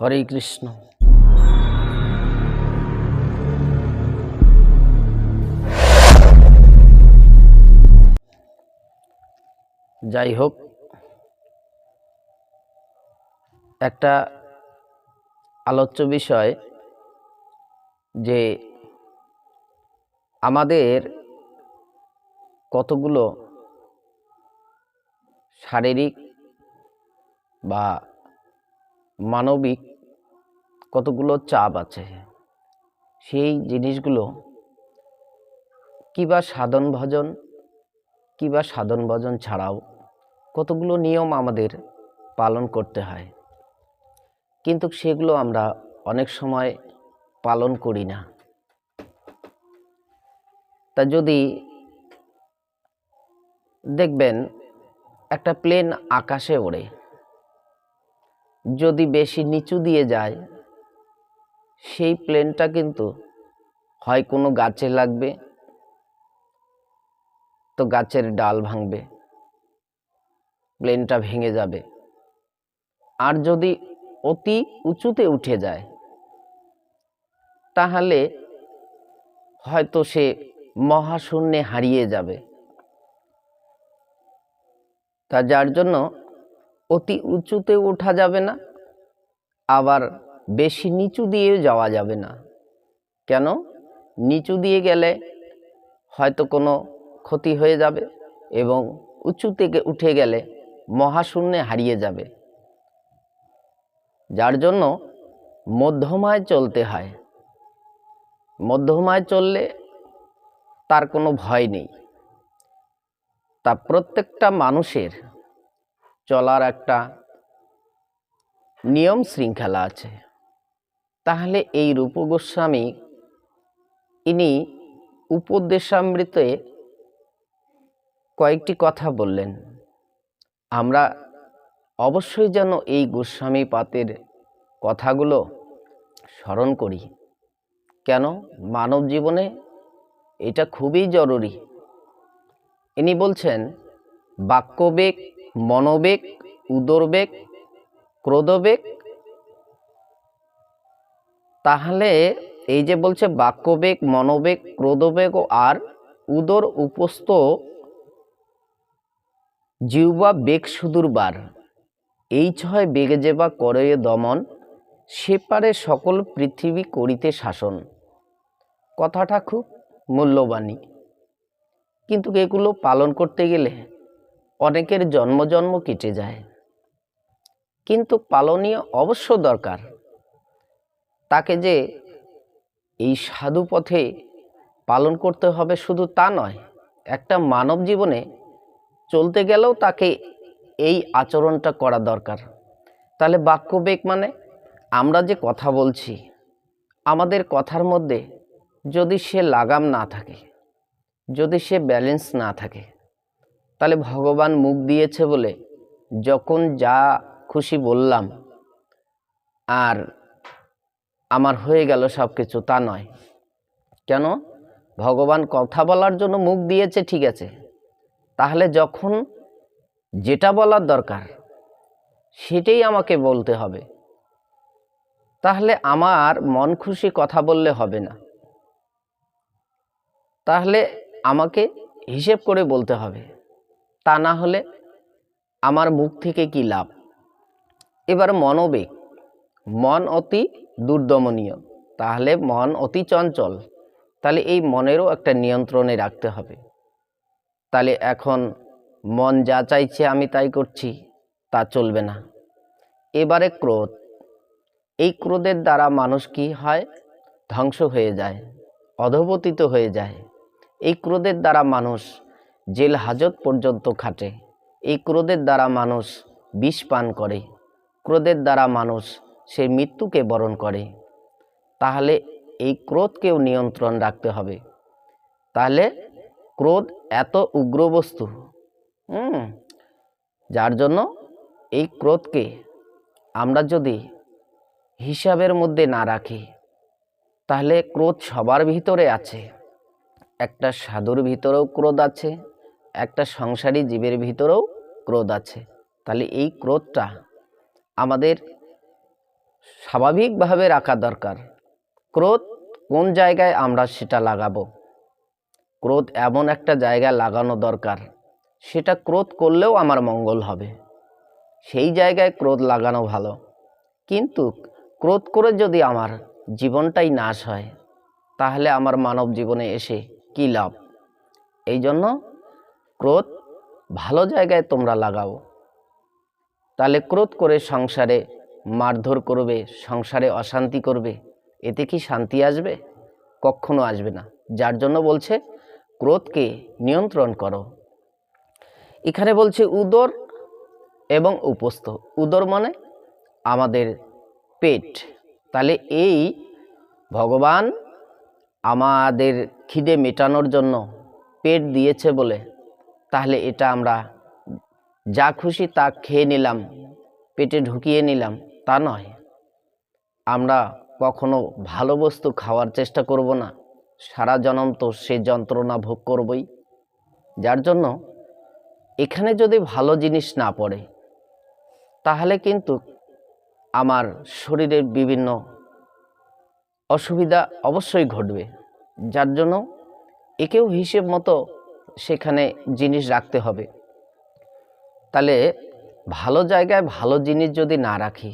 হরে কৃষ্ণ। যাই হোক একটা আলোচ্য বিষয় যে আমাদের কতগুলো শারীরিক বা মানবিক কতগুলো চাপ আছে, সেই জিনিসগুলো কিবা সাধন ভজন কিবা সাধন ভজন ছাড়াও কতগুলো নিয়ম আমাদের পালন করতে হয়। কিন্তু সেগুলো আমরা অনেক সময় পালন করি না। তা যদি দেখবেন, একটা প্লেন আকাশে ওড়ে যদি বেশি নিচু দিয়ে যায়, সেই প্লেনটা কিন্তু হয় কোনো গাছে লাগবে, তো গাছের ডাল ভাঙবে, প্লেনটা ভেঙে যাবে। আর যদি অতি উঁচুতে উঠে যায়, তাহলে হয়তো সে মহাশূন্যে হারিয়ে যাবে। তা যার জন্য অতি উঁচুতে ওঠা যাবে না, আবার বেশি নিচু দিয়েও যাওয়া যাবে না। কেন? নিচু দিয়ে গেলে হয়তো কোনো ক্ষতি হয়ে যাবে এবং উঁচু থেকে উঠে গেলে মহাশূন্যে হারিয়ে যাবে। যার জন্য মধ্যমায় চলতে হয়। মধ্যমায় চললে তার কোনো ভয় নেই। তা প্রত্যেকটা মানুষের চলার একটা নিয়ম শৃঙ্খলা আছে। তাহলে এই রূপ গোস্বামী, ইনি উপদেশামৃতে কয়েকটি কথা বললেন। আমরা অবশ্যই যেন এই গোস্বামী পাতের কথাগুলো স্মরণ করি। কেন? মানব জীবনে এটা খুবই জরুরি। ইনি বলছেন, বাক্যবেগ মনোবেগ, উদরবেগ, ক্রোধবেগ। তাহলে এই যে বলছে বাক্যবেগ, মনোবেগ, ক্রোধবেগ আর উদর উপস্থ জিহ্বা বেগ সুদূর বার। এই ছয় বেগে যেবা করে দমন সেপারে সকল পৃথিবী করিতে শাসন। কথাটা খুব মূল্যবাণী। কিন্তু এগুলো পালন করতে গেলে অনেকের জন্ম জন্ম কেটে যায়। কিন্তু পালনীয় অবশ্য দরকার। তাকে যে এই সাধু পথে পালন করতে হবে শুধু তা নয়, একটা মানব জীবনে চলতে গেলেও তাকে এই আচরণটা করা দরকার। তাহলে বাক্যবেগ মানে? আমরা যে কথা বলছি, আমাদের কথার মধ্যে যদি সে লাগাম না থাকে, যদি সে ব্যালেন্স না থাকে তাহলে ভগবান মুখ দিয়েছে বলে যখন যা খুশি বললাম, আর আমার হয়ে গেল সব কিছু তা নয়। কেন? ভগবান কথা বলার জন্য মুখ দিয়েছে, ঠিক আছে। তাহলে যখন যেটা বলার দরকার, সেটাই আমাকে বলতে হবে। তাহলে আমার মন খুশি কথা বললে হবে না। তাহলে আমাকে হিসেব করে বলতে হবে। তা না হলে আমার মুখ থেকে কি লাভ? এবার মনোবেগ মন অতি দুর্দমনীয়। তাহলে মন অতি চঞ্চল। তাহলে এই মনেরও একটা নিয়ন্ত্রণে রাখতে হবে। তাহলে এখন মন যা চাইছে আমি তাই করছি, তা চলবে না। এবারে ক্রোধ। এই ক্রোধের দ্বারা মানুষ কি হয়? ধ্বংস হয়ে যায়, অধপতিত হয়ে যায়। এই ক্রোধের দ্বারা মানুষ জেল হাজত পর্যন্ত খাটে। এই ক্রোধের দ্বারা মানুষ বিষ পান করে। ক্রোধের দ্বারা মানুষ সে মৃত্যুকে বরণ করে। তাহলে এই ক্রোধকেও নিয়ন্ত্রণ রাখতে হবে। তাহলে ক্রোধ এত উগ্র বস্তু যার জন্য এই ক্রোধকে আমরা যদি হিসাবের মধ্যে না রাখি, তাহলে ক্রোধ সবার ভিতরে আছে। একটা সাধুর ভিতরেও ক্রোধ আছে। একটা সংসারী জীবের ভিতরেও ক্রোধ আছে। তাহলে এই ক্রোধটা আমাদের স্বাভাবিকভাবে রাখা দরকার। ক্রোধ কোন জায়গায় আমরা সেটা লাগাবো? ক্রোধ এমন একটা জায়গায় লাগানো দরকার, সেটা ক্রোধ করলেও আমার মঙ্গল হবে। সেই জায়গায় ক্রোধ লাগানো ভালো। কিন্তু ক্রোধ করে যদি আমার জীবনটাই নাশ হয়, তাহলে আমার মানব জীবনে এসে কী লাভ? এই জন্য ক্রোধ ভালো জায়গায় তোমরা লাগাও। তাহলে ক্রোধ করে সংসারে মারধর করবে, সংসারে অশান্তি করবে, এতে কি শান্তি আসবে? কখনো আসবে না। যার জন্য বলছে, ক্রোধকে নিয়ন্ত্রণ করো। এখানে বলছে, উদর এবং উপস্থ। উদর মানে আমাদের পেট। তাহলে এই ভগবান আমাদের খিদে মেটানোর জন্য পেট দিয়েছে বলে তাহলে এটা আমরা যা খুশি তা খেয়ে নিলাম, পেটে ঢুকিয়ে নিলাম, তা নয়। আমরা কখনো ভালো বস্তু খাওয়ার চেষ্টা করব না। সারা জনম তো সে যন্ত্রণা ভোগ করবই। যার জন্য এখানে যদি ভালো জিনিস না পড়ে, তাহলে কিন্তু আমার শরীরের বিভিন্ন অসুবিধা অবশ্যই ঘটবে। যার জন্য একেও হিসেব মতো সেখানে জিনিস রাখতে হবে। তাহলে ভালো জায়গায় ভালো জিনিস যদি না রাখি,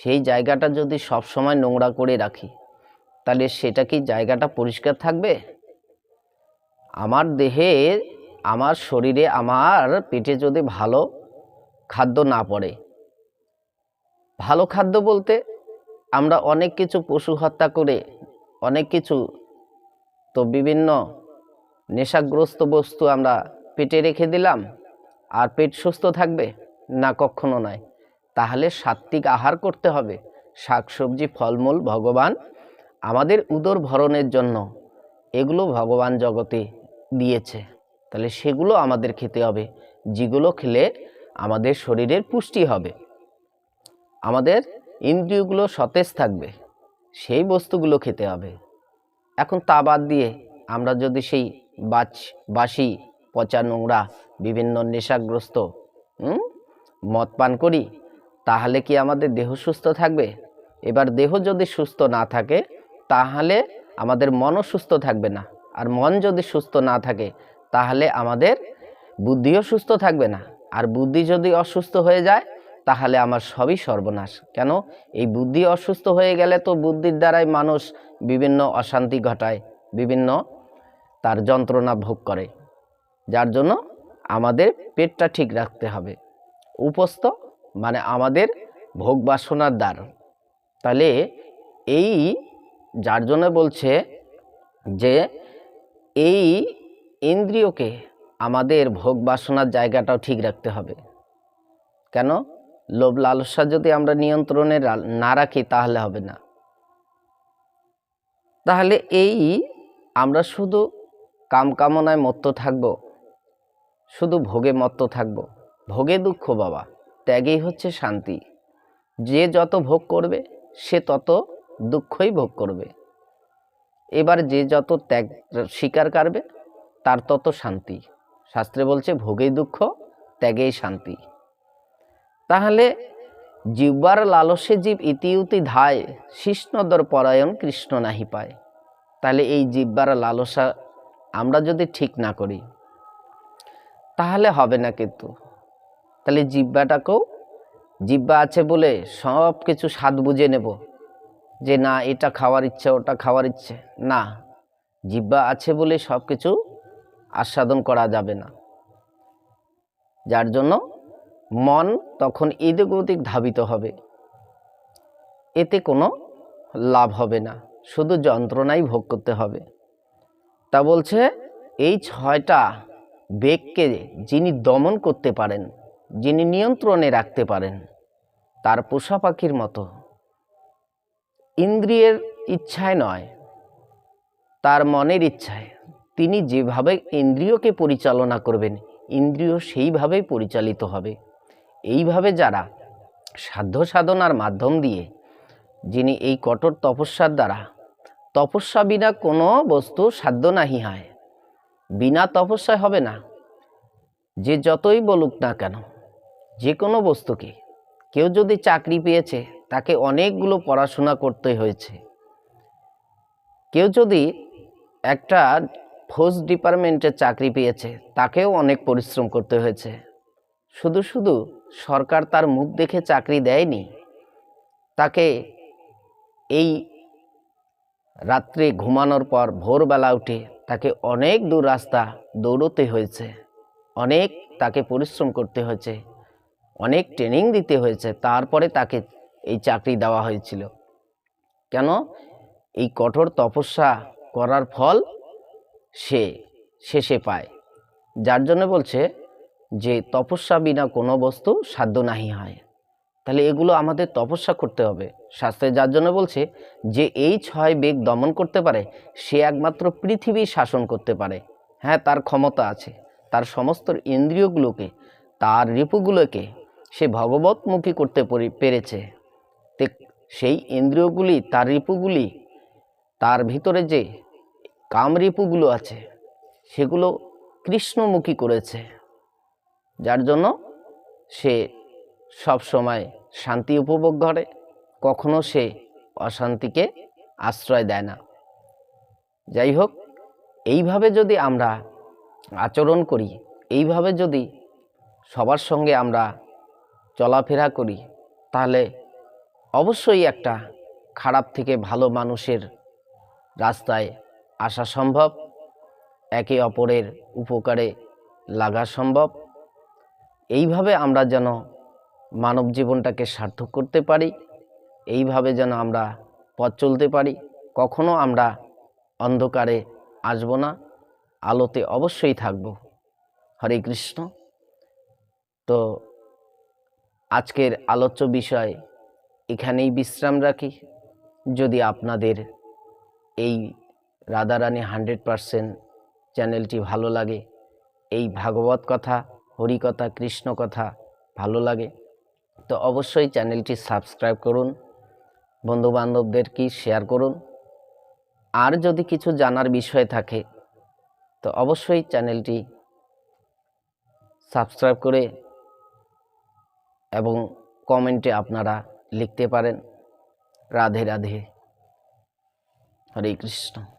সেই জায়গাটা যদি সব সময় নোংরা করে রাখি, তাহলে সেটা কি জায়গাটা পরিষ্কার থাকবে? আমার দেহে, আমার শরীরে, আমার পেটে যদি ভালো খাদ্য না পড়ে, ভালো খাদ্য বলতে আমরা অনেক কিছু পশু হত্যা করে, অনেক কিছু তো বিভিন্ন নেশাগ্রস্ত বস্তু আমরা পেটে রেখে দিলাম, আর পেট সুস্থ থাকবে? না, কখনো নয়। তাহলে সাত্বিক আহার করতে হবে। শাকসবজি, ফলমূল, ভগবান, আমাদের উদর ভরণের জন্য। এগুলো ভগবান জগতে দিয়েছে। তাহলে সেগুলো আমাদের খেতে হবে। যেগুলো খেলে আমাদের শরীরের পুষ্টি হবে। আমাদের ইন্দ্রিয়গুলো সতেজ থাকবে। সেই বস্তুগুলো খেতে হবে। এখন তা বাদ দিয়ে আমরা যদি সেই বাচ বাসি পচা নোংরা, বিভিন্ন নেশাগ্রস্ত মদ পান করি, তাহলে কি আমাদের দেহ সুস্থ থাকবে? এবার দেহ যদি সুস্থ না থাকে, তাহলে আমাদের মনও সুস্থ থাকবে না। আর মন যদি সুস্থ না থাকে, তাহলে আমাদের বুদ্ধিও সুস্থ থাকবে না। আর বুদ্ধি যদি অসুস্থ হয়ে যায়, তাহলে আমার সবই সর্বনাশ। কেন? এই বুদ্ধি অসুস্থ হয়ে গেলে তো বুদ্ধির দ্বারাই মানুষ বিভিন্ন অশান্তি ঘটায়, বিভিন্ন তার যন্ত্রণা ভোগ করে, যার জন্য আমাদের পেটটা ঠিক রাখতে হবে। উপস্থ মানে আমাদের ভোগ বাসনার দ্বার। তাহলে এই যার জন্য বলছে যে এই ইন্দ্রিয়কে আমাদের ভোগ বাসনার জায়গাটাও ঠিক রাখতে হবে। কেন? লোভ লালসা যদি আমরা নিয়ন্ত্রণে না রাখি তাহলে হবে না। তাহলে এই আমরা শুধু কাম কামনায় মত্ত থাকব। শুধু ভোগে মত্ত থাকব। ভোগে দুঃখ বাবা, ত্যাগেই হচ্ছে শান্তি। যে যত ভোগ করবে, সে তত দুঃখই ভোগ করবে। এবার যে যত ত্যাগ স্বীকার করবে, তার তত শান্তি। শাস্ত্রে বলছে, ভোগেই দুঃখ, ত্যাগেই শান্তি। তাহলে জিহ্বার লালসে জীব ইতিউতি ধায়, শিষ্ণদর পরায়ণ কৃষ্ণ নাহি পায়। তাহলে এই জিহ্বার লালসা আমরা যদি ঠিক না করি, তাহলে হবে না কিন্তু। তাহলে জিব্বাটাকেও জিব্বা আছে বলে সব কিছু স্বাদ বুঝে নেব যে না, এটা খাওয়ার ইচ্ছে, ওটা খাওয়ার ইচ্ছে। না জিব্বা আছে বলে সব কিছু আস্বাদন করা যাবে না। যার জন্য মন তখন এদিক ওদিক ধাবিত হবে। এতে কোনো লাভ হবে না। শুধু যন্ত্রণাই ভোগ করতে হবে। তা বলছে, এই ছয়টা বেগকে যিনি দমন করতে পারেন, যিনি নিয়ন্ত্রণে রাখতে পারেন, তার পোষা পাখির মতো। ইন্দ্রিয়ের ইচ্ছায় নয়, তার মনের ইচ্ছায়। তিনি যেভাবে ইন্দ্রিয়কে পরিচালনা করবেন, ইন্দ্রিয় সেইভাবেই পরিচালিত হবে। এইভাবে যারা সাধ্য সাধনার মাধ্যম দিয়ে যিনি এই কঠোর তপস্যার দ্বারা তপস্যা বিনা কোনো বস্তু সাধ্য নাহি হয়। বিনা তপস্যায় হবে না। যে যতই বলুক না কেন, যে কোনো বস্তুকে। কেউ যদি চাকরি পেয়েছে, তাকে অনেকগুলো পড়াশোনা করতে হয়েছে। কেউ যদি একটা ফোর্স ডিপার্টমেন্টে চাকরি পেয়েছে, তাকেও অনেক পরিশ্রম করতে হয়েছে। শুধু শুধু সরকার তার মুখ দেখে চাকরি দেয়নি। তাকে এই রাত্রে ঘুমানোর পর ভোরবেলা উঠে তাকে অনেক দূর রাস্তা দৌড়তে হয়েছে। অনেক তাকে পরিশ্রম করতে হয়েছে। অনেক ট্রেনিং দিতে হয়েছে। তারপরে তাকে এই চাকরি দেওয়া হয়েছিল। কেন? এই কঠোর তপস্যা করার ফল সে শেষে পায়। যার জন্য বলছে যে, তপস্যা বিনা কোনো বস্তু সাধ্য নাহি হয়। তাহলে এগুলো আমাদের তপস্যা করতে হবে। শাস্ত্রে যার জন্য বলছে যে এই ছয় বেগ দমন করতে পারে, সে একমাত্র পৃথিবী শাসন করতে পারে। হ্যাঁ তার ক্ষমতা আছে, তার সমস্ত ইন্দ্রিয়গুলোকে, তার রিপুগুলোকে সে ভগবতমুখী করতে পরি- পেরেছে। সেই ইন্দ্রিয়গুলি, তার রিপুগুলি, তার ভিতরে যে কামরিপুগুলো আছে, সেগুলো কৃষ্ণমুখী করেছে। যার জন্য সে সব সময় শান্তি উপভোগ করে, কখনো সে অশান্তিকে আশ্রয় দেয় না। যাই হোক, এইভাবে যদি আমরা আচরণ করি, এইভাবে যদি সবার সঙ্গে আমরা চলাফেরা করি, তাহলে অবশ্যই একটা খারাপ থেকে ভালো মানুষের রাস্তায় আসা সম্ভব, একে অপরের উপকারে লাগা সম্ভব। এইভাবে আমরা যেন মানব জীবনটাকে সার্থক করতে পারি, এইভাবে যেন আমরা পথ চলতে পারি। কখনো আমরা অন্ধকারে আসব না, আলোতে অবশ্যই থাকব। হরে কৃষ্ণ। তো আজকের আলোচ্য বিষয় এখানেই বিশ্রাম রাখি। যদি আপনাদের এই রাধারানী হান্ড্রেড পারসেন্ট চ্যানেলটি ভালো লাগে, এই ভাগবত কথা হরিকথা কৃষ্ণ কথা ভালো লাগে তো অবশ্যই চ্যানেলটি সাবস্ক্রাইব করুন বন্ধুবান্ধবদেরকে শেয়ার করুন। আর যদি কিছু জানার বিষয় থাকে, তো অবশ্যই চ্যানেলটি সাবস্ক্রাইব করে এবং কমেন্টে আপনারা লিখতে পারেন। রাধে রাধে। হরে কৃষ্ণ।